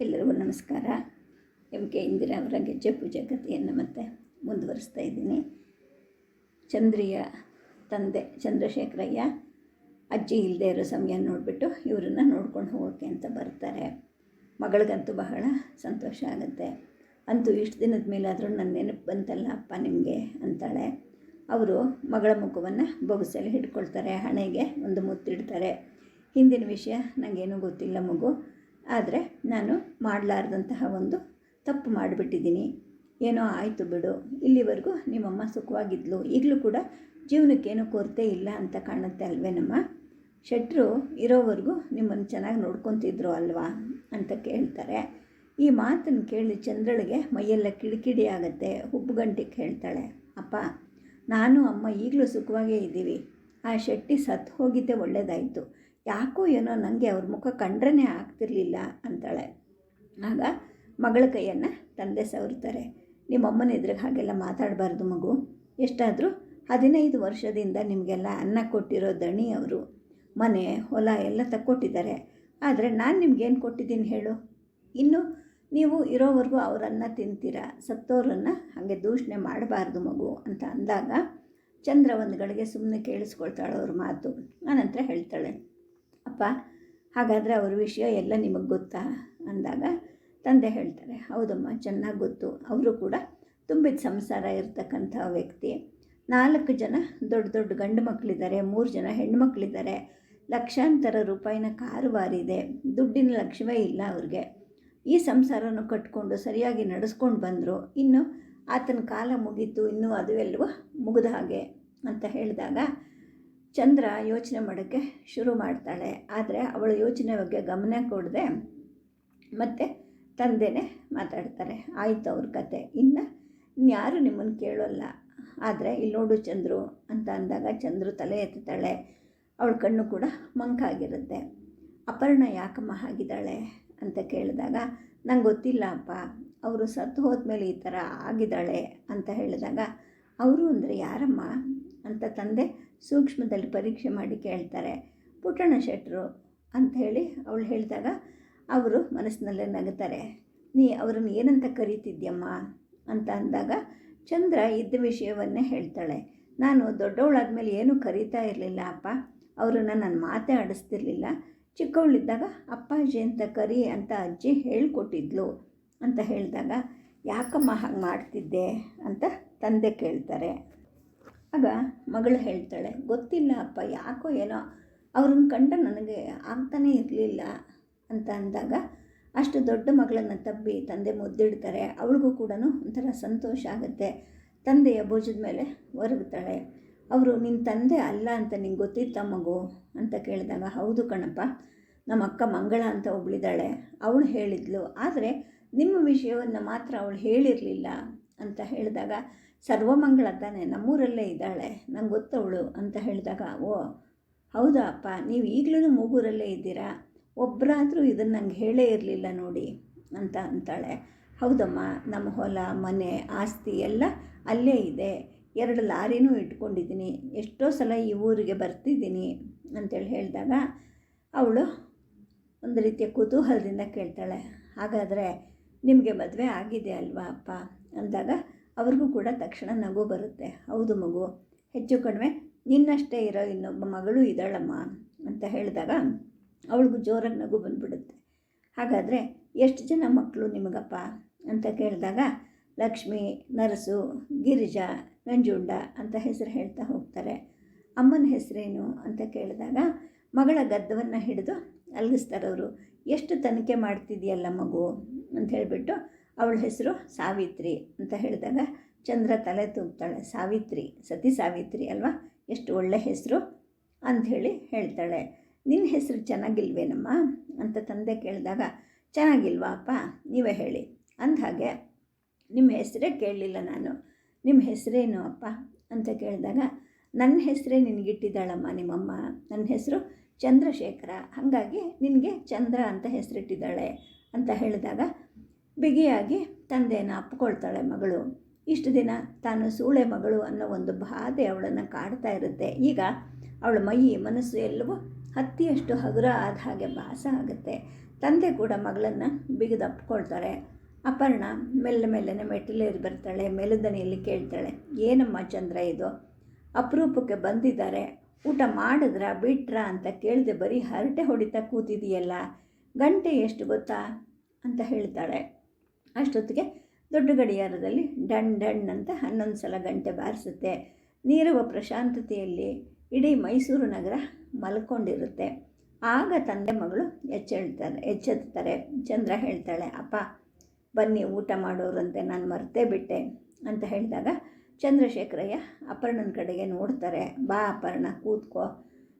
ಎಲ್ಲರಿಗೂ ನಮಸ್ಕಾರ. M K Indira ಅವರ ಗೆಜ್ಜೆ ಪೂಜೆ ಕಥೆಯನ್ನು ಮತ್ತೆ ಮುಂದುವರಿಸ್ತಾ ಇದ್ದೀನಿ. ಚಂದ್ರಿಯ ತಂದೆ ಚಂದ್ರಶೇಖರಯ್ಯ ಅಜ್ಜಿ ಇಲ್ಲದೆ ಇರೋ ಸಮಯ ನೋಡಿಬಿಟ್ಟು ಇವರನ್ನು ನೋಡ್ಕೊಂಡು ಹೋಗೋಕ್ಕೆ ಅಂತ ಬರ್ತಾರೆ. ಮಗಳಿಗಂತೂ ಬಹಳ ಸಂತೋಷ ಆಗುತ್ತೆ. ಅಂತೂ ಇಷ್ಟು ದಿನದ ಮೇಲಾದರೂ ನನ್ನ ನೆನಪು ಬಂತಲ್ಲ ಅಪ್ಪ ನಿಮಗೆ ಅಂತಾಳೆ. ಅವರು ಮಗಳ ಮುಖವನ್ನು ಬೊಗಸಲ್ಲಿ ಹಿಡ್ಕೊಳ್ತಾರೆ, ಹಣೆಗೆ ಒಂದು ಮುತ್ತಿಡ್ತಾರೆ. ಹಿಂದಿನ ವಿಷಯ ನನಗೇನೂ ಗೊತ್ತಿಲ್ಲ ಮಗು. ಆದರೆ ನಾನು ಮಾಡಲಾರ್ದಂತಹ ಒಂದು ತಪ್ಪು ಮಾಡಿಬಿಟ್ಟಿದ್ದೀನಿ. ಏನೋ ಆಯಿತು ಬಿಡು. ಇಲ್ಲಿವರೆಗೂ ನಿಮ್ಮಮ್ಮ ಸುಖವಾಗಿದ್ಲು. ಈಗಲೂ ಕೂಡ ಜೀವನಕ್ಕೇನೂ ಕೊರತೆ ಇಲ್ಲ ಅಂತ ಕಾಣುತ್ತೆ ಅಲ್ವೇನಮ್ಮ ಶೆಟ್ಟರು ಇರೋವರೆಗೂ ನಿಮ್ಮನ್ನು ಚೆನ್ನಾಗಿ ನೋಡ್ಕೊತಿದ್ರು ಅಲ್ವಾ ಅಂತ ಕೇಳ್ತಾರೆ. ಈ ಮಾತನ್ನು ಕೇಳಿ ಚಂದ್ರಳಿಗೆ ಮೈಯೆಲ್ಲ ಕಿಡಿಕಿಡಿ ಆಗುತ್ತೆ. ಹುಬ್ಬುಗಂಟಿಗೆ ಹೇಳ್ತಾಳೆ ಅಪ್ಪ, ನಾನು, ಅಮ್ಮ ಈಗಲೂ ಸುಖವಾಗೇ ಇದ್ದೀವಿ. ಆ ಶೆಟ್ಟಿ ಸತ್ತು ಹೋಗಿದ್ದೆ ಒಳ್ಳೆಯದಾಯಿತು ಯಾಕೋ ಏನೋ ನನಗೆ ಅವ್ರ ಮುಖ ಕಂಡ್ರೇ ಆಗ್ತಿರ್ಲಿಲ್ಲ ಅಂತಾಳೆ. ಆಗ ಮಗಳ ಕೈಯನ್ನು ತಂದೆ ಸವರ್ತಾರೆ ನಿಮ್ಮಮ್ಮನ ಎದುರಿಗೆ ಹಾಗೆಲ್ಲ ಮಾತಾಡಬಾರ್ದು ಮಗು. ಎಷ್ಟಾದರೂ ಹದಿನೈದು ವರ್ಷದಿಂದ ನಿಮಗೆಲ್ಲ ಅನ್ನ ಕೊಟ್ಟಿರೋ ದಣಿ ಅವರು, ಮನೆ, ಹೊಲ ಎಲ್ಲ ತಕ್ಕೊಟ್ಟಿದ್ದಾರೆ. ಆದರೆ ನಾನು ನಿಮ್ಗೇನು ಕೊಟ್ಟಿದ್ದೀನಿ ಹೇಳು? ಇನ್ನು ನೀವು ಇರೋವರೆಗೂ ಅವರನ್ನ ತಿಂತೀರ? ಸತ್ತೋರನ್ನು ಹಾಗೆ ದೂಷಣೆ ಮಾಡಬಾರ್ದು ಮಗು ಅಂತ ಅಂದಾಗ ಚಂದ್ರ ಒಂದು ಗಳಿಗೆ ಸುಮ್ಮನೆ ಕೇಳಿಸ್ಕೊಳ್ತಾಳೆ ಅವ್ರ ಮಾತು. ಆನಂತರ ಹೇಳ್ತಾಳೆ. ಅಪ್ಪ, ಹಾಗಾದರೆ ಅವ್ರ ವಿಷಯ ಎಲ್ಲ ನಿಮಗೆ ಗೊತ್ತಾ? ಅಂದಾಗ ತಂದೆ ಹೇಳ್ತಾರೆ, ಹೌದಮ್ಮ, ಚೆನ್ನಾಗಿ ಗೊತ್ತು. ಅವರು ಕೂಡ ತುಂಬಿದ ಸಂಸಾರ ಇರತಕ್ಕಂಥ ವ್ಯಕ್ತಿ. ನಾಲ್ಕು ಜನ ದೊಡ್ಡ ದೊಡ್ಡ ಗಂಡು ಮಕ್ಕಳಿದ್ದಾರೆ ಮೂರು ಜನ ಹೆಣ್ಮಕ್ಳಿದ್ದಾರೆ ಲಕ್ಷಾಂತರ ರೂಪಾಯಿನ ಕಾರುವಾರಿದೆ ದುಡ್ಡಿನ ಲಕ್ಷ್ಯವೇ ಇಲ್ಲ ಅವ್ರಿಗೆ. ಈ ಸಂಸಾರನ ಕಟ್ಕೊಂಡು ಸರಿಯಾಗಿ ನಡೆಸ್ಕೊಂಡು ಬಂದರು. ಇನ್ನು ಆತನ ಕಾಲ ಮುಗೀತು, ಇನ್ನೂ ಅದು ಎಲ್ಲವೂ ಮುಗಿದ ಹಾಗೆ ಅಂತ ಹೇಳಿದಾಗ ಚಂದ್ರ ಯೋಚನೆ ಮಾಡೋಕ್ಕೆ ಶುರು ಮಾಡ್ತಾಳೆ. ಆದರೆ ಅವಳ ಯೋಚನೆ ಬಗ್ಗೆ ಗಮನ ಕೊಡದೆ ಮತ್ತು ತಂದೆನೇ ಮಾತಾಡ್ತಾರೆ. ಆಯಿತು ಅವ್ರ ಕತೆ. ಇನ್ನು ಇನ್ಯಾರು ನಿಮ್ಮನ್ನು ಕೇಳೋಲ್ಲ. ಆದರೆ ಇಲ್ಲಿ ನೋಡು ಚಂದ್ರು ಅಂತ ಅಂದಾಗ ಚಂದ್ರು ತಲೆ ಎತ್ತಾಳೆ ಅವಳ ಕಣ್ಣು ಕೂಡ ಮಂಕಾಗಿರುತ್ತೆ ಅಪರ್ಣ ಯಾಕಮ್ಮ ಆಗಿದ್ದಾಳೆ ಅಂತ ಕೇಳಿದಾಗ, ನಂಗೆ ಗೊತ್ತಿಲ್ಲ ಅಪ್ಪ. ಅವರು ಸತ್ತು ಹೋದ್ಮೇಲೆ ಈ ಥರ ಆಗಿದ್ದಾಳೆ ಅಂತ ಹೇಳಿದಾಗ, ಅವರು ಅಂದರೆ ಯಾರಮ್ಮ? ಅಂತ ತಂದೆ ಸೂಕ್ಷ್ಮದಲ್ಲಿ ಪರೀಕ್ಷೆ ಮಾಡಿ ಕೇಳ್ತಾರೆ. ಪುಟ್ಟಣ ಶೆಟ್ಟರು ಹೇಳಿ ಅವಳು ಹೇಳಿದಾಗ ಅವರು ಮನಸ್ಸಿನಲ್ಲೇ ನಗುತ್ತಾರೆ ನೀ ಅವರನ್ನು ಏನಂತ ಕರೀತಿದ್ಯಮ್ಮ? ಅಂತ ಅಂದಾಗ ಚಂದ್ರ ಇದ್ದ ವಿಷಯವನ್ನೇ ಹೇಳ್ತಾಳೆ. ನಾನು ದೊಡ್ಡವಳಾದ ಮೇಲೆ ಏನೂ ಕರೀತಾ ಇರಲಿಲ್ಲ ಅಪ್ಪ. ಅವರನ್ನು ನಾನು ಮಾತೇ ಆಡಿಸ್ತಿರ್ಲಿಲ್ಲ. ಚಿಕ್ಕವಳಿದ್ದಾಗ ಅಪ್ಪಾಜಿ ಅಂತ ಕರಿ ಅಂತ ಅಜ್ಜಿ ಹೇಳ್ಕೊಟ್ಟಿದ್ಲು ಅಂತ ಹೇಳಿದಾಗ, ಯಾಕಮ್ಮ ಹಾಗೆ ಮಾಡ್ತಿದ್ದೆ? ಅಂತ ತಂದೆ ಕೇಳ್ತಾರೆ. ಆಗ ಮಗಳು ಹೇಳ್ತಾಳೆ, ಗೊತ್ತಿಲ್ಲ ಅಪ್ಪ, ಯಾಕೋ ಏನೋ ಅವ್ರನ್ನ ಕಂಡ ನನಗೆ ಆಗ್ತಾನೇ ಇರಲಿಲ್ಲ ಅಂತ ಅಂದಾಗ, ಅಷ್ಟು ದೊಡ್ಡ ಮಗಳನ್ನು ತಬ್ಬಿ ತಂದೆ ಮುದ್ದಿಡ್ತಾರೆ, ಅವಳಿಗೂ ಕೂಡ ಒಂಥರ ಸಂತೋಷ ಆಗುತ್ತೆ. ತಂದೆಯ ಭೋಜದ ಮೇಲೆ ಒರಗ್ತಾಳೆ ಅವರು ನಿನ್ನ ತಂದೆ ಅಲ್ಲ ಅಂತ ನಿಂಗೆ ಗೊತ್ತಿತ್ತ ಮಗು? ಅಂತ ಕೇಳಿದಾಗ, ಹೌದು ಕಣಪ್ಪ, ನಮ್ಮ ಅಕ್ಕ ಮಂಗಳ ಅಂತ ಒಬ್ಳಿದ್ದಾಳೆ. ಅವಳು ಹೇಳಿದ್ಲು. ಆದರೆ ನಿಮ್ಮ ವಿಷಯವನ್ನು ಮಾತ್ರ ಅವಳು ಹೇಳಿರಲಿಲ್ಲ. ಅಂತ ಹೇಳಿದಾಗ, ಸರ್ವಮಂಗಳ ತಾನೆ, ನಮ್ಮೂರಲ್ಲೇ ಇದ್ದಾಳೆ, ನಂಗೆ ಗೊತ್ತವಳು ಅಂತ ಹೇಳಿದಾಗ, ಓ ಹೌದಾ ಅಪ್ಪ ನೀವು ಈಗಲೂ ಮೂಗೂರಲ್ಲೇ ಇದ್ದೀರಾ? ಒಬ್ಬರಾದರೂ ಇದನ್ನು ನಂಗೆ ಹೇಳೇ ಇರಲಿಲ್ಲ ನೋಡಿ ಅಂತ ಅಂತಾಳೆ. ಹೌದಮ್ಮ, ನಮ್ಮ ಹೊಲ, ಮನೆ, ಆಸ್ತಿ ಎಲ್ಲ ಅಲ್ಲೇ ಇದೆ. ಎರಡು ಲಾರಿನೂ ಇಟ್ಕೊಂಡಿದ್ದೀನಿ. ಎಷ್ಟೋ ಸಲ ಈ ಊರಿಗೆ ಬರ್ತಿದ್ದೀನಿ ಅಂತೇಳಿ ಹೇಳಿದಾಗ, ಅವಳು ಒಂದು ರೀತಿಯ ಕುತೂಹಲದಿಂದ ಕೇಳ್ತಾಳೆ. ಹಾಗಾದರೆ ನಿಮಗೆ ಮದುವೆ ಆಗಿದೆ ಅಲ್ವಾ ಅಪ್ಪ? ಅಂದಾಗ ಅವ್ರಿಗೂ ಕೂಡ ತಕ್ಷಣ ನಗು ಬರುತ್ತೆ. ಹೌದು ಮಗು, ಹೆಚ್ಚು ಕಡಿಮೆ ನಿನ್ನಷ್ಟೇ ಇರೋ ಇನ್ನೊಬ್ಬ ಮಗಳು ಇದ್ದಾಳಮ್ಮ ಅಂತ ಹೇಳಿದಾಗ ಅವಳಿಗೂ ಜೋರಾಗಿ ನಗು ಬಂದ್ಬಿಡುತ್ತೆ. ಹಾಗಾದರೆ ಎಷ್ಟು ಜನ ಮಕ್ಕಳು ನಿಮಗಪ್ಪ? ಅಂತ ಕೇಳಿದಾಗ ಲಕ್ಷ್ಮಿ, ನರಸು, ಗಿರಿಜಾ, ನಂಜುಂಡ ಅಂತ ಹೆಸರು ಹೇಳ್ತಾ ಹೋಗ್ತಾರೆ. ಅಮ್ಮನ ಹೆಸರೇನು? ಅಂತ ಕೇಳಿದಾಗ ಮಗಳ ಗದ್ದವನ್ನು ಹಿಡಿದು ಅಲ್ಗಿಸ್ತಾರವರು ಎಷ್ಟು ತನಿಖೆ ಮಾಡ್ತಿದೆಯಲ್ಲ ಮಗು? ಅಂತ ಹೇಳಿಬಿಟ್ಟು ಅವಳ ಹೆಸರು ಸಾವಿತ್ರಿ ಅಂತ ಹೇಳಿದಾಗ ಚಂದ್ರ ತಲೆ ತುಂಬ್ತಾಳೆ ಸಾವಿತ್ರಿ, ಸತಿ ಸಾವಿತ್ರಿ ಅಲ್ವಾ? ಎಷ್ಟು ಒಳ್ಳೆ ಹೆಸರು ಅಂಥೇಳಿ ಹೇಳ್ತಾಳೆ. ನಿನ್ನ ಹೆಸರು ಚೆನ್ನಾಗಿಲ್ವೇನಮ್ಮ ಅಂತ ತಂದೆ ಕೇಳಿದಾಗ ಚೆನ್ನಾಗಿಲ್ವಾ ಅಪ್ಪ ನೀವೇ ಹೇಳಿ. ಅಂದಹಾಗೆ ನಿಮ್ಮ ಹೆಸರೇ ಕೇಳಲಿಲ್ಲ ನಾನು. ನಿಮ್ಮ ಹೆಸರೇನು ಅಪ್ಪ ಅಂತ ಕೇಳಿದಾಗ, ನನ್ನ ಹೆಸರೇ ನಿನಗಿಟ್ಟಿದ್ದಾಳಮ್ಮ ನಿಮ್ಮಮ್ಮ. ನನ್ನ ಹೆಸರು ಚಂದ್ರಶೇಖರ. ಹಾಗಾಗಿ ನಿನಗೆ ಚಂದ್ರ ಅಂತ ಹೆಸರಿಟ್ಟಿದ್ದಾಳೆ ಅಂತ ಹೇಳಿದಾಗ ಬಿಗಿಯಾಗಿ ತಂದೆಯನ್ನು ಅಪ್ಪಿಕೊಳ್ತಾಳೆ ಮಗಳು. ಇಷ್ಟು ದಿನ ತಾನು ಸೂಳೆ ಮಗಳು ಅನ್ನೋ ಒಂದು ಬಾಧೆ ಅವಳನ್ನು ಕಾಡ್ತಾ ಇರುತ್ತೆ. ಈಗ ಅವಳ ಮೈ, ಮನಸ್ಸು ಎಲ್ಲವೂ ಹತ್ತಿಯಷ್ಟು ಹಗುರ ಆದ ಹಾಗೆ ಭಾಸ ಆಗುತ್ತೆ. ತಂದೆ ಕೂಡ ಮಗಳನ್ನು ಬಿಗಿದು ಅಪ್ಪಿಕೊಳ್ತಾರೆ. ಅಪರ್ಣ ಮೆಲ್ಲ ಮೆಲ್ಲನೆ ಮೆಟ್ಟಿಲೇರಿ ಬರ್ತಾಳೆ, ಮೆಲುದನೆಯಲ್ಲಿ ಕೇಳ್ತಾಳೆ, ಏನಮ್ಮ ಚಂದ್ರ ಇದು? ಅಪರೂಪಕ್ಕೆ ಬಂದಿದ್ದಾರೆ. ಊಟ ಮಾಡಿದ್ರಾ, ಬಿಟ್ರಾ ಅಂತ ಕೇಳಿದೆ ಬರೀ ಹರಟೆ ಹೊಡಿತಾ ಕೂತಿದೆಯಲ್ಲ ಗಂಟೆ ಎಷ್ಟು ಗೊತ್ತಾ? ಅಂತ ಹೇಳ್ತಾಳೆ. ಅಷ್ಟೊತ್ತಿಗೆ ದೊಡ್ಡ ಗಡಿಯಾರದಲ್ಲಿ ಡಣ್ ಡಣ್ ಅಂತ ಹನ್ನೊಂದು ಸಲ ಗಂಟೆ ಬಾರಿಸುತ್ತೆ. ನೀರವ ಪ್ರಶಾಂತತೆಯಲ್ಲಿ ಇಡೀ ಮೈಸೂರು ನಗರ ಮಲ್ಕೊಂಡಿರುತ್ತೆ. ಆಗ ತಂದೆ ಮಗಳು ಎಚ್ಚೆಳ್ತಾರೆ, ಎಚ್ಚೆತ್ತಾರೆ. ಚಂದ್ರ ಹೇಳ್ತಾಳೆ, ಅಪ್ಪ, ಬನ್ನಿ ಊಟ ಮಾಡೋರಂತೆ, ನಾನು ಮರ್ತೇ ಬಿಟ್ಟೆ ಅಂತ ಹೇಳಿದಾಗ ಚಂದ್ರಶೇಖರಯ್ಯ ಅಪರ್ಣನ ಕಡೆಗೆ ನೋಡ್ತಾರೆ, ಬಾ ಅಪರ್ಣ, ಕೂತ್ಕೋ.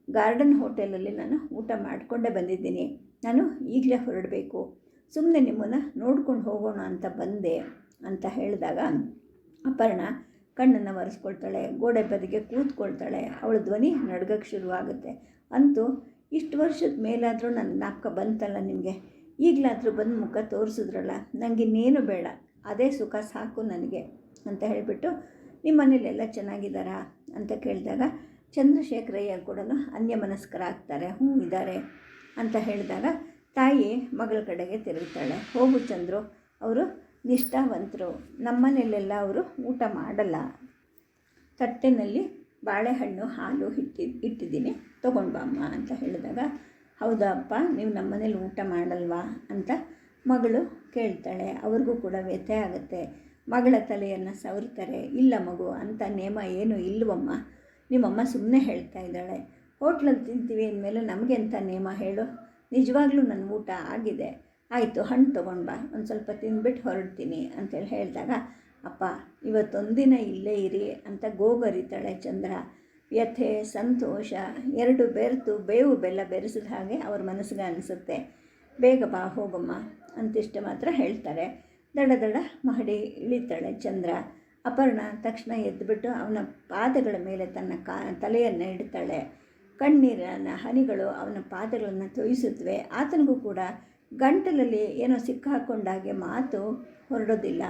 ಗಾರ್ಡನ್ ಹೋಟೆಲಲ್ಲಿ ನಾನು ಊಟ ಮಾಡಿಕೊಂಡೇ ಬಂದಿದ್ದೀನಿ. ನಾನು ಈಗಲೇ ಹೊರಡಬೇಕು. ಸುಮ್ಮನೆ ನಿಮ್ಮನ್ನು ನೋಡ್ಕೊಂಡು ಹೋಗೋಣ ಅಂತ ಬಂದೆ ಅಂತ ಹೇಳಿದಾಗ ಅಪರ್ಣ ಕಣ್ಣನ್ನು ಒರೆಸ್ಕೊಳ್ತಾಳೆ, ಗೋಡೆ ಬದಿಗೆ ಕೂತ್ಕೊಳ್ತಾಳೆ, ಅವಳ ಧ್ವನಿ ನಡ್ಗಕ್ಕೆ ಶುರುವಾಗುತ್ತೆ. ಅಂತೂ ಇಷ್ಟು ವರ್ಷದ ಮೇಲಾದರೂ ನನ್ನ ನಾಪಕ ಬಂತಲ್ಲ ನಿಮಗೆ? ಈಗಲಾದರೂ ಬಂದು ಮುಖ ತೋರಿಸಿದ್ರಲ್ಲ? ನನಗಿನ್ನೇನು ಬೇಡ, ಅದೇ ಸುಖ ಸಾಕು ನನಗೆ ಅಂತ ಹೇಳಿಬಿಟ್ಟು ನಿಮ್ಮ ಮನೇಲೆಲ್ಲ ಚೆನ್ನಾಗಿದ್ದಾರಾ ಅಂತ ಕೇಳಿದಾಗ, ಚಂದ್ರಶೇಖರಯ್ಯ ಕೂಡ ಅನ್ಯಮನಸ್ಕರಾಗ್ತಾರೆ, ಹ್ಞೂ ಇದ್ದಾರೆ ಅಂತ ಹೇಳಿದಾಗ ತಾಯಿ ಮಗಳ ಕಡೆಗೆ ತಿರುಗ್ತಾಳೆ. ಹೋಗು ಚಂದ್ರು, ಅವರು ನಿಷ್ಠಾವಂತರು. ನಮ್ಮನೇಲೆಲ್ಲ ಅವರು ಊಟ ಮಾಡಲ್ಲ. ತಟ್ಟೆನಲ್ಲಿ ಬಾಳೆಹಣ್ಣು, ಹಾಲು ಇಟ್ಟಿ ಇಟ್ಟಿದ್ದೀನಿ. ತೊಗೊಂಡು ಬಾಮ್ಮ ಅಂತ ಹೇಳಿದಾಗ ಹೌದಾ ಅಪ್ಪ ನೀವು ನಮ್ಮನೇಲಿ ಊಟ ಮಾಡಲ್ವಾ ಅಂತ ಮಗಳು ಕೇಳ್ತಾಳೆ. ಅವ್ರಿಗೂ ಕೂಡ ವ್ಯಥೆ ಆಗುತ್ತೆ. ಮಗಳ ತಲೆಯನ್ನು ಸವರ್ತಾರೆ. ಇಲ್ಲ ಮಗು, ಅಂತ ನೇಮ ಏನು ಇಲ್ವಮ್ಮ. ನಿಮ್ಮಮ್ಮ ಸುಮ್ಮನೆ ಹೇಳ್ತಾ ಇದ್ದಾಳೆ. ಹೋಟ್ಲಲ್ಲಿ ತಿಂತೀವಿ ಅಂದಮೇಲೆ ನಮಗೆ ಅಂತ ನೇಮ ಹೇಳು? ನಿಜವಾಗ್ಲೂ ನನ್ನ ಊಟ ಆಗಿದೆ. ಆಯಿತು, ಹಣ್ಣು ತೊಗೊಂಡು ಬಾ. ಒಂದು ಸ್ವಲ್ಪ ತಿಂದ್ಬಿಟ್ಟು ಹೊರಡ್ತೀನಿ ಅಂತೇಳಿ ಹೇಳಿದಾಗ, ಅಪ್ಪ, ಇವತ್ತೊಂದಿನ ಇಲ್ಲೇ ಇರಿ ಅಂತ ಗೋಗರಿತಾಳೆ ಚಂದ್ರ. ವ್ಯಥೆ ಸಂತೋಷ. ಎರಡು ಬೆರೆತು ಬೇವು ಬೆಲ್ಲ ಬೆರೆಸಿದ ಹಾಗೆ ಅವ್ರ ಮನಸ್ಸಿಗೆ ಅನಿಸುತ್ತೆ. ಬೇಗ ಬಾ, ಹೋಗಮ್ಮ ಅಂತಿಷ್ಟು ಮಾತ್ರ ಹೇಳ್ತಾರೆ. ದಡ ದಡ ಮಹಡಿ ಇಳಿತಾಳೆ ಚಂದ್ರ. ಅಪರ್ಣ ತಕ್ಷಣ ಎದ್ದುಬಿಟ್ಟು ಅವನ ಪಾದಗಳ ಮೇಲೆ ತನ್ನ ಕಾ, ತಲೆಯನ್ನು ಇಡ್ತಾಳೆ. ಕಣ್ಣೀರಿನ ಹನಿಗಳು ಅವನ ಪಾದಗಳನ್ನು ತೊಯಿಸುತ್ತವೆ ಆತನಿಗೂ ಕೂಡ ಗಂಟಲಲ್ಲಿ ಏನೋ ಸಿಕ್ಕಾಕೊಂಡಾಗೆ ಮಾತು ಹೊರಡೋದಿಲ್ಲ.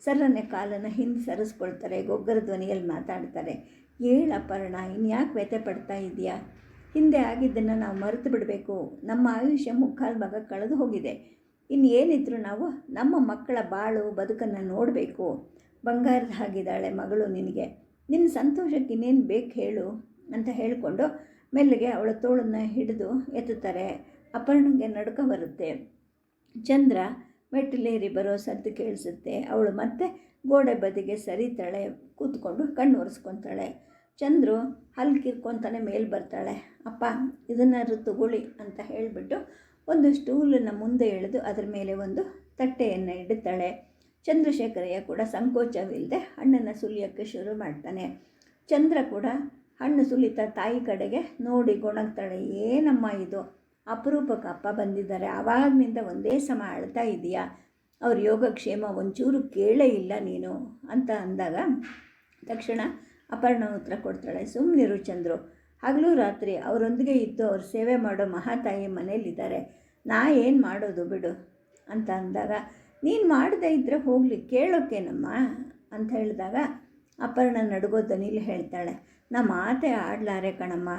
ಸರ್ರನ್ನ ಕಾಲನ್ನು ಹಿಂದೆ ಸರಿಸ್ಕೊಳ್ತಾರೆ, ಗೊಗ್ಗರ ಧ್ವನಿಯಲ್ಲಿ ಮಾತಾಡ್ತಾರೆ. ಏಳಪರ್ಣ ಇನ್ಯಾಕೆ ವ್ಯಥೆ ಪಡ್ತಾ ಇದೆಯಾ ಹಿಂದೆ ಆಗಿದ್ದನ್ನು ನಾವು ಮರೆತು ಬಿಡಬೇಕು. ನಮ್ಮ ಆಯುಷ್ಯ ಮುಕ್ಕಾಲು ಭಾಗ ಕಳೆದು ಹೋಗಿದೆ. ಇನ್ನು ಏನಿದ್ರು ನಾವು ನಮ್ಮ ಮಕ್ಕಳ ಬಾಳು ಬದುಕನ್ನು ನೋಡಬೇಕು. ಬಂಗಾರದ ಹಾಗಿದ್ದಾಳೆ ಮಗಳು ನಿನಗೆ. ನಿನ್ನ ಸಂತೋಷಕ್ಕೆ ಇನ್ನೇನು ಬೇಕು ಹೇಳು ಅಂತ ಹೇಳಿಕೊಂಡು ಮೆಲ್ಲಗೆ ಅವಳ ತೋಳನ್ನು ಹಿಡಿದು ಎತ್ತುತ್ತಾರೆ. ಅಪರ್ಣಗೆ ನಡುಕ ಬರುತ್ತೆ. ಚಂದ್ರ ಮೆಟ್ಟಿಲೇರಿ ಬರೋ ಸದ್ದು ಕೇಳಿಸುತ್ತೆ. ಅವಳು ಮತ್ತೆ ಗೋಡೆ ಬದಿಗೆ ಸರಿತಾಳೆ ಕೂತ್ಕೊಂಡು ಕಣ್ಣು ಒರೆಸ್ಕೊತಾಳೆ ಚಂದ್ರು ಹಲ್ ಕಿರ್ಕೊತಾನೆ ಮೇಲೆ ಬರ್ತಾಳೆ. ಅಪ್ಪ ಇದನ್ನಾದ್ರೂ ತಗೊಳ್ಳಿ ಅಂತ ಹೇಳಿಬಿಟ್ಟು ಒಂದು ಸ್ಟೂಲನ್ನು ಮುಂದೆ ಎಳೆದು ಅದರ ಮೇಲೆ ಒಂದು ತಟ್ಟೆಯನ್ನು ಇಡುತ್ತಾಳೆ. ಚಂದ್ರಶೇಖರಯ್ಯ ಕೂಡ ಸಂಕೋಚವಿಲ್ಲದೆ ಹಣ್ಣನ್ನು ಸುಲಿಯೋಕ್ಕೆ ಶುರು ಮಾಡ್ತಾನೆ. ಚಂದ್ರ ಕೂಡ ಹಣ್ಣು ಸುಲಿತಾ ತಾಯಿ ಕಡೆಗೆ ನೋಡಿ ಗೊಣಗ್ತಾಳೆ, ಏನಮ್ಮ ಇದು? ಅಪರೂಪಕ್ಕೆ ಅಪ್ಪ ಬಂದಿದ್ದಾರೆ, ಆವಾಗಿನಿಂದ ಒಂದೇ ಸಮ ಅಳ್ತಾ ಇದೆಯಾ? ಅವ್ರ ಯೋಗಕ್ಷೇಮ ಒಂಚೂರು ಕೇಳೇ ಇಲ್ಲ ನೀನು ಅಂತ ಅಂದಾಗ ತಕ್ಷಣ ಅಪರ್ಣ ಉತ್ತರ ಕೊಡ್ತಾಳೆ ಸುಮ್ಮನಿರು ಚಂದ್ರು. ಹಗಲು ರಾತ್ರಿ ಅವರೊಂದಿಗೆ ಇದ್ದು ಅವ್ರ ಸೇವೆ ಮಾಡೋ ಮಹಾತಾಯಿ ಮನೇಲಿದ್ದಾರೆ ನಾ ಏನು ಮಾಡೋದು ಬಿಡು ಅಂತ ಅಂದಾಗ, ನೀನು ಮಾಡದೇ ಇದ್ದರೆ ಹೋಗಲಿ ಕೇಳೋಕ್ಕೇನಮ್ಮ ಅಂತ ಹೇಳಿದಾಗ ಅಪರ್ಣ ನಡುಗೋ ದನಿಲಿ ಹೇಳ್ತಾಳೆ ನಮ್ಮ ಮಾತೇ ಆಡ್ಲಾರೆ ಕಣಮ್ಮ.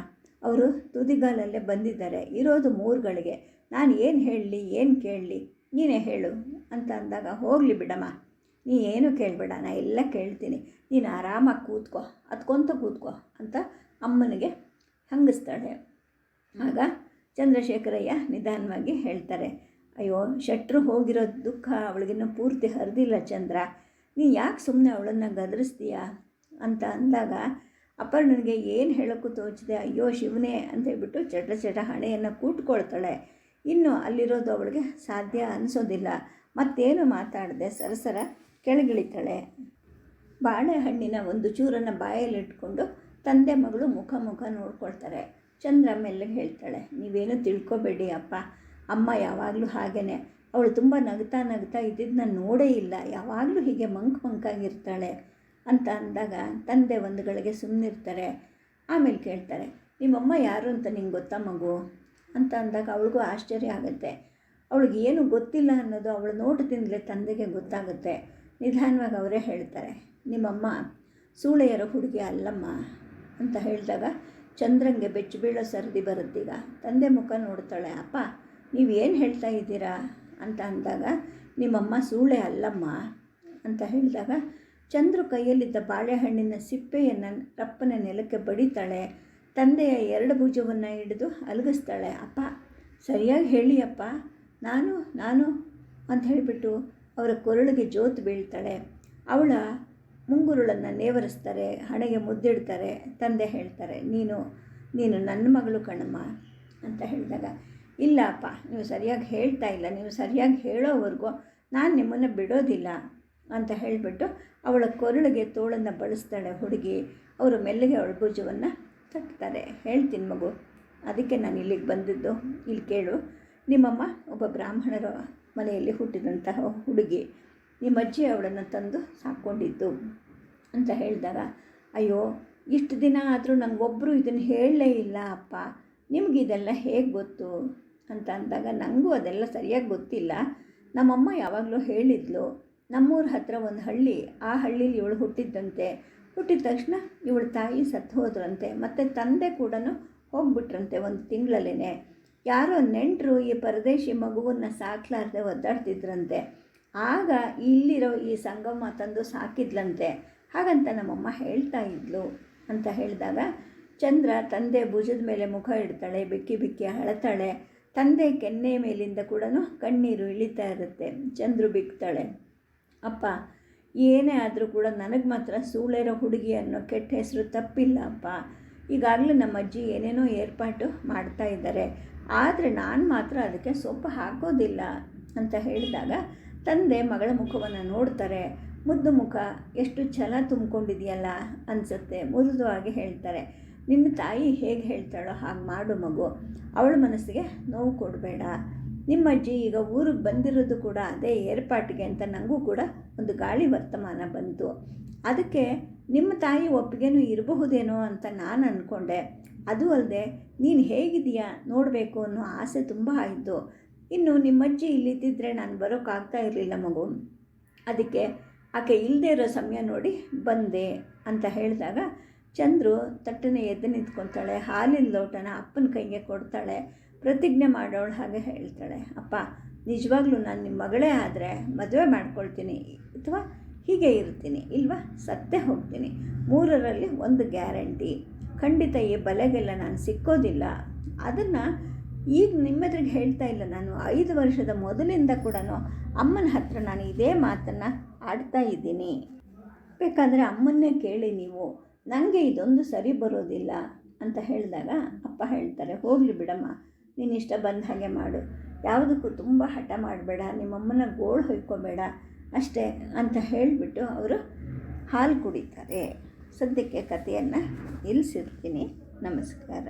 ಅವರು ತುದಿಗಾಲಲ್ಲೇ ಬಂದಿದ್ದಾರೆ, ಇರೋದು ಮೂರುಗಳಿಗೆ. ನಾನು ಏನು ಹೇಳಲಿ, ಏನು ಕೇಳಲಿ? ನೀನೇ ಹೇಳು ಅಂತ ಅಂದಾಗ, ಹೋಗಲಿ ಬಿಡಮ್ಮ. ನೀ ಏನು ಕೇಳಬೇಡ, ನಾ ಎಲ್ಲ ಕೇಳ್ತೀನಿ. ನೀನು ಆರಾಮಾಗಿ ಕೂತ್ಕೋ, ಅದ್ಕೊಂತ ಕೂತ್ಕೋ ಅಂತ ಅಮ್ಮನಿಗೆ ಹಂಗಿಸ್ತಾಳೆ. ಆಗ ಚಂದ್ರಶೇಖರಯ್ಯ ನಿಧಾನವಾಗಿ ಹೇಳ್ತಾರೆ, ಅಯ್ಯೋ, ಶೆಟ್ರು ಹೋಗಿರೋ ದುಃಖ ಅವಳಿಗಿನ್ನೂ ಪೂರ್ತಿ ಹರಿದಿಲ್ಲ ಚಂದ್ರ. ನೀ ಯಾಕೆ ಸುಮ್ಮನೆ ಅವಳನ್ನು ಗದರಿಸ್ತೀಯ? ಅಂತ ಅಂದಾಗ ಅಪರ್ಣನಿಗೆ ಏನು ಹೇಳೋಕ್ಕೂ ತೋಚಿದೆ, ಅಯ್ಯೋ ಶಿವನೇ ಅಂತ ಹೇಳ್ಬಿಟ್ಟು ಚಟ ಚಟ ಹಣೆಯನ್ನು ಕೂಟ್ಕೊಳ್ತಾಳೆ ಇನ್ನು ಅಲ್ಲಿರೋದು ಅವಳಿಗೆ ಸಾಧ್ಯ ಅನಿಸೋದಿಲ್ಲ. ಮತ್ತೇನು ಮಾತಾಡದೆ, ಸರಸರ ಕೆಳಗಿಳಿತಾಳೆ. ಬಾಳೆಹಣ್ಣಿನ ಒಂದು ಚೂರನ್ನು ಬಾಯಲ್ಲಿಟ್ಕೊಂಡು ತಂದೆ ಮಗಳು ಮುಖ ಮುಖ ನೋಡ್ಕೊಳ್ತಾರೆ. ಚಂದ್ರ ಮೆಲ್ಲಗೆ ಹೇಳ್ತಾಳೆ, ನೀವೇನು ತಿಳ್ಕೊಬೇಡಿ ಅಪ್ಪ. ಅಮ್ಮ ಯಾವಾಗಲೂ ಹಾಗೇ ಅವಳು ತುಂಬ ನಗ್ತಾ ನಗ್ತಾ ಇದ್ದಿದ್ದು ನಾನು ನೋಡೇ ಇಲ್ಲ. ಯಾವಾಗಲೂ ಹೀಗೆ ಮಂಕ್ ಮಂಕಾಗಿರ್ತಾಳೆ ಅಂತ ಅಂದಾಗ ತಂದೆ ಒಂದು ಗಳಿಗೆ ಸುಮ್ಮನಿರ್ತಾರೆ ಆಮೇಲೆ ಕೇಳ್ತಾರೆ, ನಿಮ್ಮಮ್ಮ ಯಾರು ಅಂತ ನಿಂಗೆ ಗೊತ್ತಾ ಮಗು? ಅಂತ ಅಂದಾಗ ಅವಳಿಗೂ ಆಶ್ಚರ್ಯ ಆಗುತ್ತೆ. ಅವಳಿಗೆ ಏನು ಗೊತ್ತಿಲ್ಲ ಅನ್ನೋದು ಅವಳು ನೋಟದಿಂದಲೇ ತಂದೆಗೆ ಗೊತ್ತಾಗುತ್ತೆ. ನಿಧಾನವಾಗಿ ಅವರೇ ಹೇಳ್ತಾರೆ, ನಿಮ್ಮಮ್ಮ ಸೂಳೆಯರ ಹುಡುಗಿ ಅಲ್ಲಮ್ಮ ಅಂತ ಹೇಳಿದಾಗ, ಚಂದ್ರಂಗೆ ಬೆಚ್ಚು ಬೀಳೋ ಸರದಿ ಬರುತ್ತೀಗ. ತಂದೆ ಮುಖ ನೋಡ್ತಾಳೆ. ಅಪ್ಪ ನೀವೇನು ಹೇಳ್ತಾ ಇದ್ದೀರಾ? ಅಂತ ಅಂದಾಗ, ನಿಮ್ಮಮ್ಮ ಸೂಳೆ ಅಲ್ಲಮ್ಮ ಅಂತ ಹೇಳಿದಾಗ, ಚಂದ್ರು ಕೈಯಲ್ಲಿದ್ದ ಬಾಳೆಹಣ್ಣಿನ ಸಿಪ್ಪೆಯನ್ನು ರಪ್ಪನ ನೆಲಕ್ಕೆ ಬಡಿತಾಳೆ. ತಂದೆಯ ಎರಡು ಭುಜವನ್ನು ಹಿಡಿದು ಅಲಗಿಸ್ತಾಳೆ. ಅಪ್ಪ, ಸರಿಯಾಗಿ ಹೇಳಿ ಅಪ್ಪ ನಾನು ನಾನು ಅಂತ ಹೇಳಿಬಿಟ್ಟು ಅವರ ಕೊರಳಿಗೆ ಜೋತು ಬೀಳ್ತಾಳೆ. ಅವಳ ಮುಂಗುರುಳನ್ನು ನೇವರಿಸ್ತಾರೆ, ಹಣೆಗೆ ಮುದ್ದಿಡ್ತಾರೆ, ತಂದೆ ಹೇಳ್ತಾರೆ, ನೀನು ನೀನು ನನ್ನ ಮಗಳು ಕಣಮ್ಮ ಅಂತ ಹೇಳಿದಾಗ ಇಲ್ಲ ಅಪ್ಪ ನೀವು ಸರಿಯಾಗಿ ಹೇಳ್ತಾ ಇಲ್ಲ. ನೀವು ಸರಿಯಾಗಿ ಹೇಳೋವರೆಗೂ ನಾನು ನಿಮ್ಮನ್ನು ಬಿಡೋದಿಲ್ಲ ಅಂತ ಹೇಳಿಬಿಟ್ಟು ಅವಳ ಕೊರಳಿಗೆ ತೋಳನ್ನು ಬಳಸ್ತಾಳೆ ಹುಡುಗಿ. ಅವರು ಮೆಲ್ಲಗೆ ಅವಳ ಭುಜವನ್ನು ತಟ್ತಾರೆ. ಹೇಳ್ತೀನಿ ಮಗು, ಅದಕ್ಕೆ ನಾನು ಇಲ್ಲಿಗೆ ಬಂದಿದ್ದು. ಇಲ್ಲಿ ಕೇಳು, ನಿಮ್ಮಮ್ಮ ಒಬ್ಬ ಬ್ರಾಹ್ಮಣರ ಮನೆಯಲ್ಲಿ ಹುಟ್ಟಿದಂತಹ ಹುಡುಗಿ. ನಿಮ್ಮ ಅಜ್ಜಿ ಅವಳನ್ನು ತಂದು ಸಾಕ್ಕೊಂಡಿದ್ದು ಅಂತ ಹೇಳಿದಾಗ ಅಯ್ಯೋ, ಇಷ್ಟು ದಿನ ಆದರೂ ನನಗೊಬ್ಬರು ಇದನ್ನು ಹೇಳಲೇ ಇಲ್ಲ ಅಪ್ಪ. ನಿಮಗಿದೆಲ್ಲ ಹೇಗೆ ಗೊತ್ತು? ಅಂತ ಅಂದಾಗ ನನಗೂ ಅದೆಲ್ಲ ಸರಿಯಾಗಿ ಗೊತ್ತಿಲ್ಲ. ನಮ್ಮಮ್ಮ ಯಾವಾಗಲೂ ಹೇಳಿದ್ಲು, ನಮ್ಮೂರ ಹತ್ರ ಒಂದು ಹಳ್ಳಿ, ಆ ಹಳ್ಳೀಲಿ ಇವಳು ಹುಟ್ಟಿದ್ದಂತೆ. ಹುಟ್ಟಿದ ತಕ್ಷಣ ಇವಳ ತಾಯಿ ಸತ್ತು ಹೋದ್ರಂತೆ, ಮತ್ತು ತಂದೆ ಕೂಡ ಹೋಗ್ಬಿಟ್ರಂತೆ ಒಂದು ತಿಂಗಳಲ್ಲೇ ಯಾರೋ ನೆಂಟರು ಈ ಪರದೇಶಿ ಮಗುವನ್ನು ಸಾಕ್ಲಾರ್ದೆ ಒದ್ದಾಡ್ತಿದ್ರಂತೆ. ಆಗ ಇಲ್ಲಿರೋ ಈ ಸಂಗಮ್ಮ ತಂದು ಸಾಕಿದ್ಲಂತೆ. ಹಾಗಂತ ನಮ್ಮಮ್ಮ ಹೇಳ್ತಾ ಇದ್ಲು ಅಂತ ಹೇಳಿದಾಗ, ಚಂದ್ರ ತಂದೆ ಭುಜದ ಮೇಲೆ ಮುಖ ಇಡ್ತಾಳೆ, ಬಿಕ್ಕಿ ಬಿಕ್ಕಿ ಅಳತಾಳೆ. ತಂದೆ ಕೆನ್ನೆ ಮೇಲಿಂದ ಕೂಡ ಕಣ್ಣೀರು ಇಳಿತಾ ಇರುತ್ತೆ. ಚಂದ್ರು ಬಿಕ್ತಾಳೆ ಅಪ್ಪ, ಏನೇ ಆದರೂ ಕೂಡ ನನಗೆ ಮಾತ್ರ ಸೂಳೆರೋ ಹುಡುಗಿ ಅನ್ನೋ ಕೆಟ್ಟ ಹೆಸರು ತಪ್ಪಿಲ್ಲ ಅಪ್ಪ. ಈಗಾಗಲೇ ನಮ್ಮ ಅಜ್ಜಿ ಏನೇನೋ ಏರ್ಪಾಟು ಮಾಡ್ತಾ ಇದ್ದಾರೆ. ಆದರೆ ನಾನು ಮಾತ್ರ ಅದಕ್ಕೆ ಸೊಪ್ಪು ಹಾಕೋದಿಲ್ಲ ಅಂತ ಹೇಳಿದಾಗ ತಂದೆ ಮಗಳ ಮುಖವನ್ನು ನೋಡ್ತಾರೆ. ಮುದ್ದು ಮುಖ, ಎಷ್ಟು ಛಲ ತುಂಬಿಕೊಂಡಿದೆಯಲ್ಲ, ಅನಿಸುತ್ತೆ. ಮೃದುವಾಗಿ ಹೇಳ್ತಾರೆ. ನಿನ್ನ ತಾಯಿ ಹೇಗೆ ಹೇಳ್ತಾಳೋ ಹಾಗೆ ಮಾಡು ಮಗು. ಅವಳ ಮನಸ್ಸಿಗೆ ನೋವು ಕೊಡಬೇಡ. ನಿಮ್ಮ ಅಜ್ಜಿ ಈಗ ಊರಿಗೆ ಬಂದಿರೋದು ಕೂಡ ಅದೇ ಏರ್ಪಾಟಿಗೆ ಅಂತ ನನಗೂ ಕೂಡ ಒಂದು ಗಾಳಿ ವರ್ತಮಾನ ಬಂತು. ಅದಕ್ಕೆ ನಿಮ್ಮ ತಾಯಿ ಒಪ್ಪಿಗೆನೂ ಇರಬಹುದೇನೋ ಅಂತ ನಾನು ಅಂದ್ಕೊಂಡೆ ಅದು ಅಲ್ಲದೆ ನೀನು ಹೇಗಿದೆಯಾ ನೋಡಬೇಕು ಅನ್ನೋ ಆಸೆ ತುಂಬ ಆಯಿತು ಇನ್ನು ನಿಮ್ಮಜ್ಜಿ ಇಲ್ಲಿದ್ದಿದ್ರೆ ನಾನು ಬರೋಕ್ಕಾಗ್ತಾ ಇರಲಿಲ್ಲ ಮಗು. ಅದಕ್ಕೆ ಆಕೆ ಇಲ್ಲದೇ ಇರೋ ಸಮಯ ನೋಡಿ ಬಂದೆ ಅಂತ ಹೇಳಿದಾಗ ಚಂದ್ರು ತಟ್ಟನೆ ಎದ್ದು ನಿಂತ್ಕೊತಾಳೆ ಹಾಲಿನ ಲೋಟನ ಅಪ್ಪನ ಕೈಗೆ ಕೊಡ್ತಾಳೆ, ಪ್ರತಿಜ್ಞೆ ಮಾಡೋಳು ಹಾಗೆ ಹೇಳ್ತಾಳೆ, ಅಪ್ಪ, ನಿಜವಾಗ್ಲೂ ನಾನು ನಿಮ್ಮ ಮಗಳೇ ಆದರೆ ಮದುವೆ ಮಾಡ್ಕೊಳ್ತೀನಿ, ಅಥವಾ ಹೀಗೆ ಇರ್ತೀನಿ, ಇಲ್ವಾ? ಸತ್ತೇ ಹೋಗ್ತೀನಿ. ಮೂರರಲ್ಲಿ ಒಂದು ಗ್ಯಾರಂಟಿ. ಖಂಡಿತ ಈ ಬಲೆಗೆಲ್ಲ ನಾನು ಸಿಕ್ಕೋದಿಲ್ಲ. ಅದನ್ನು ಈಗ ನಿಮ್ಮೆದ್ರಿಗೆ ಹೇಳ್ತಾ ಇಲ್ಲ ನಾನು. ಐದು ವರ್ಷದ ಮೊದಲಿಂದ ಕೂಡ ಅಮ್ಮನ ಹತ್ರ ನಾನು ಇದೇ ಮಾತನ್ನು ಆಡ್ತಾ ಇದ್ದೀನಿ. ಬೇಕಾದರೆ ಅಮ್ಮನ್ನೇ ಕೇಳಿ ನೀವು. ನನಗೆ ಇದೊಂದು ಸರಿ ಬರೋದಿಲ್ಲ ಅಂತ ಹೇಳಿದಾಗ ಅಪ್ಪ ಹೇಳ್ತಾರೆ, ಹೋಗಲಿ ಬಿಡಮ್ಮ, ನೀನು ಇಷ್ಟ ಬಂದ ಹಾಗೆ ಮಾಡು. ಯಾವುದಕ್ಕೂ ತುಂಬ ಹಠ ಮಾಡಬೇಡ, ನಿಮ್ಮಮ್ಮನ ಗೋಳು ಹೊಯ್ಕೋಬೇಡ ಅಷ್ಟೇ ಅಂತ ಹೇಳಿಬಿಟ್ಟು ಅವರು ಹಾಲು ಕುಡಿತಾರೆ. ಸದ್ಯಕ್ಕೆ ಕಥೆಯನ್ನು ನಿಲ್ಲಿಸಿರ್ತೀನಿ ನಮಸ್ಕಾರ.